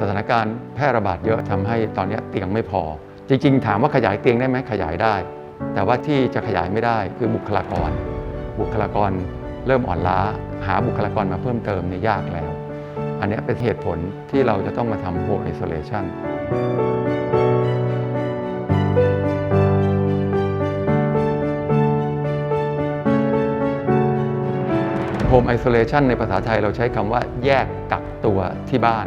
สถานการณ์แพร่ระบาดเยอะทำให้ตอนนี้เตียงไม่พอ จริง ๆ ถามว่าขยายเตียงได้ไหมขยายได้ แต่ว่าที่จะขยายไม่ได้คือบุคลากร บุคลากรเริ่มอ่อนล้า หาบุคลากรมาเพิ่มเติมเนี่ยยากแล้ว อันนี้เป็นเหตุผลที่เราจะต้องมาทำ home isolation Home Isolation ในภาษาไทยเราใช้คำว่าแยกกักตัวที่บ้าน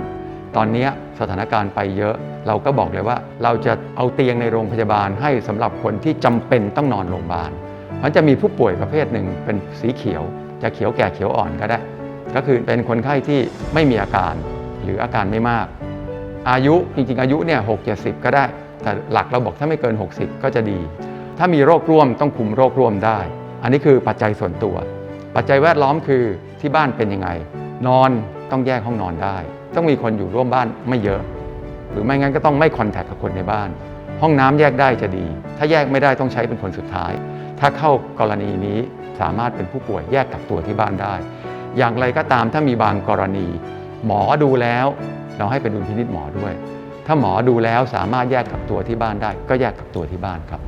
ตอนนี้สถานการณ์ไปเยอะ เราก็บอกเลยว่าเราจะเอาเตียงในโรงพยาบาลให้สำหรับคนที่จำเป็นต้องนอนโรงพยาบาลมันจะมีผู้ป่วยประเภทหนึ่งเป็นสีเขียว จะเขียวแก่เขียวอ่อนก็ได้ ก็คือเป็นคนไข้ที่ไม่มีอาการหรืออาการไม่มาก อายุจริงๆ อายุเนี่ยหกเจ็ดสิบก็ได้ แต่หลักเราบอกถ้าไม่เกิน 60 ก็จะดี ถ้ามีโรคร่วมต้องคุมโรคร่วมได้ อันนี้คือปัจจัยส่วนตัว ปัจจัยแวดล้อมคือที่บ้านเป็นยังไง นอนต้องแยกห้องนอนได้ ต้องมีคนอยู่ร่วมบ้านไม่เยอะ หรือไม่งั้นก็ต้องไม่คอนแทคกับคนในบ้าน ห้องน้ำแยกได้จะดี ถ้าแยกไม่ได้ต้องใช้เป็นคนสุดท้าย ถ้าเข้ากรณีนี้สามารถเป็นผู้ป่วยแยกกักตัวที่บ้านได้ อย่างไรก็ตามถ้ามีบางกรณี หมอดูแล้ว เราให้เป็นดุลพินิจหมอด้วย ถ้าหมอดูแล้วสามารถแยกกักตัวที่บ้านได้ ก็แยกกักตัวที่บ้านครับ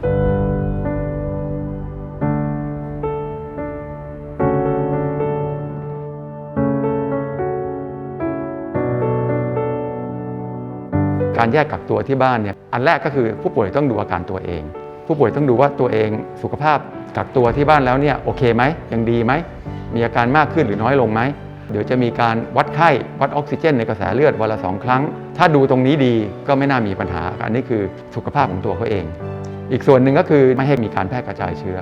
การแยกกักตัวที่บ้านเนี่ยอันแรกก็คือผู้ป่วยต้องดูอาการตัวเอง ผู้ป่วยต้องดูว่าตัวเองสุขภาพกักตัวที่บ้านแล้วเนี่ยโอเคไหมยังดีไหมมีอาการมากขึ้นหรือน้อยลงไหมเดี๋ยวจะมีการวัดไข้วัดออกซิเจนในกระแสเลือดวันละสองครั้ง ถ้าดูตรงนี้ดีก็ไม่น่ามีปัญหา อันนี้คือสุขภาพของตัวเขาเอง อีกส่วนหนึ่งก็คือไม่ให้มีการแพร่กระจายเชื้อ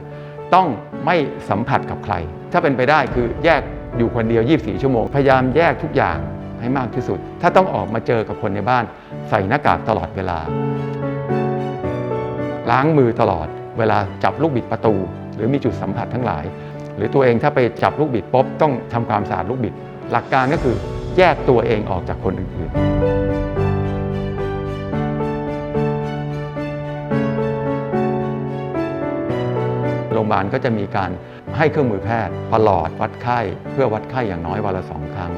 ต้องไม่สัมผัสกับใคร ถ้าเป็นไปได้คือแยกอยู่คนเดียว 24 ชั่วโมง พยายามแยกทุกอย่าง ให้มากที่สุด ถ้าต้องออกมาเจอกับคนในบ้าน ใส่หน้ากากตลอดเวลา ล้างมือตลอด เวลาจับลูกบิดประตู หรือมีจุดสัมผัสทั้งหลาย หรือตัวเองถ้าไปจับลูกบิดป๊บต้องทำความสะอาดลูกบิด หลักการก็คือแยกตัวเองออกจากคนอื่นๆโรงพยาบาลก็จะมีการให้เครื่องมือแพทย์ประหลอดวัดไข้ เพื่อวัดไข้อย่างน้อยวันละสองครั้ง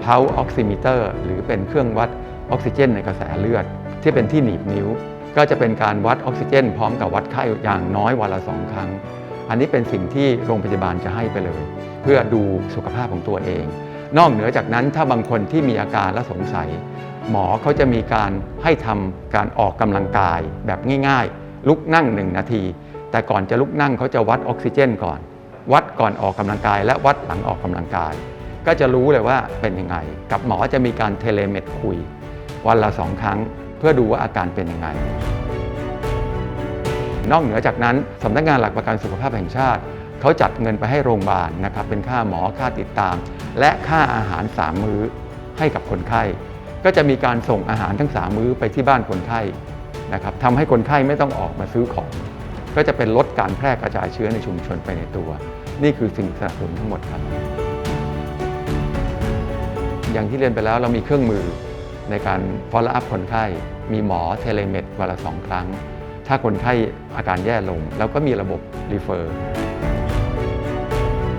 เพาออกซิมิเตอร์ หรือเป็นเครื่องวัดออกซิเจนในกระแสเลือด ที่เป็นที่หนีบนิ้ว ก็จะเป็นการวัดออกซิเจน พร้อมกับวัดไข้อย่างน้อยวันละสองครั้ง อันนี้เป็นสิ่งที่โรงพยาบาลจะให้ไปเลย เพื่อดูสุขภาพของตัวเอง นอกเหนือจากนั้นถ้าบางคนที่มีอาการและสงสัย หมอเขาจะมีการให้ทำการออกกำลังกายแบบง่ายๆ ลุกนั่งหนึ่งนาที แต่ก่อนจะลุกนั่งเขาจะวัดออกซิเจนก่อน วัดก่อนออกกำลังกาย และวัดหลังออกกำลังกาย ก็จะรู้เลยว่าเป็นยังไง กับหมอจะมีการเทเลเมดคุย วันละสองครั้ง เพื่อดูว่าอาการเป็นยังไง นอกเหนือจากนั้นสำนักงานหลักประกันสุขภาพแห่งชาติ เขาจัดเงินไปให้โรงพยาบาลนะครับเป็นค่าหมอค่าติดตาม และค่าอาหาร 3 มื้อให้กับคนไข้ ก็จะมีการส่งอาหารทั้ง 3 มื้อไปที่บ้านคนไข้นะครับทำให้คนไข้ไม่ต้องออกมาซื้อของ ก็จะเป็นลดการแพร่กระจายเชื้อในชุมชนไปในตัว นี่คือสิ่งสนับสนุนทั้งหมดครับ อย่างที่เรียนไปแล้วเรามีเครื่องมือในการ follow up คนไข้ มีหมอเทเลเมดวันละสองครั้ง ถ้าคนไข้อาการแย่ลงแล้วก็มีระบบ refer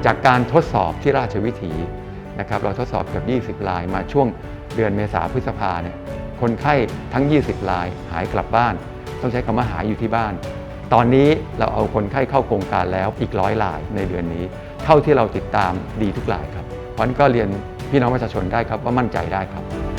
จากการทดสอบที่ราชวิถีนะครับเราทดสอบเกือบ20 รายมาช่วงเดือนเมษาพฤษภาเนี่ยคนไข้ทั้ง 20 รายหายกลับบ้าน ต้องใช้คำว่าหายอยู่ที่บ้าน ตอนนี้เราเอาคนไข้เข้าโครงการแล้วอีกร้อยรายในเดือนนี้ เท่าที่เราติดตามดีทุกรายครับเพราะฉะนั้นก็เรียน พี่น้องประชาชนได้ครับว่ามั่นใจได้ครับ